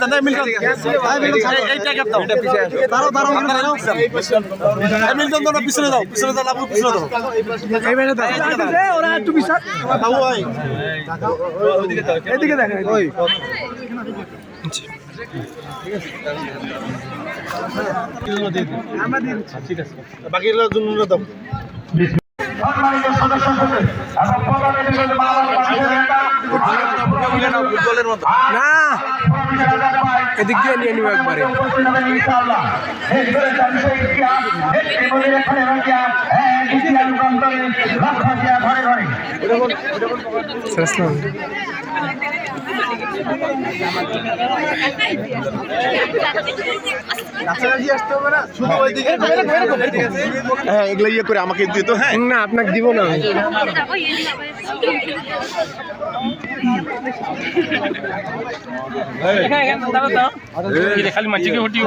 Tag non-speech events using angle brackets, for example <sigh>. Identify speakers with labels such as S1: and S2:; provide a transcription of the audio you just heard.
S1: টাকা দাও।
S2: দাঁড়াও দাঁড়াও
S1: আপনারা দাও। এই মিল্টন দাও না, পিছনে দাও পিছনে দাও লাবু পিছনে দাও।
S2: ওরা একটু বিশ্বাস এদিকে দেখেন ওই।
S3: সম্মানিত সদস্য এবং প্রধান
S2: না। এদিক দিয়ে নিয়ে নিব একবারে। শেষ <laughs>
S1: হ্যাঁ। এগুলো ইয়ে করে আমাকে দিত হ্যাঁ।
S2: না আপনাকে দিব না।
S4: খালি মাঝিকে হটিও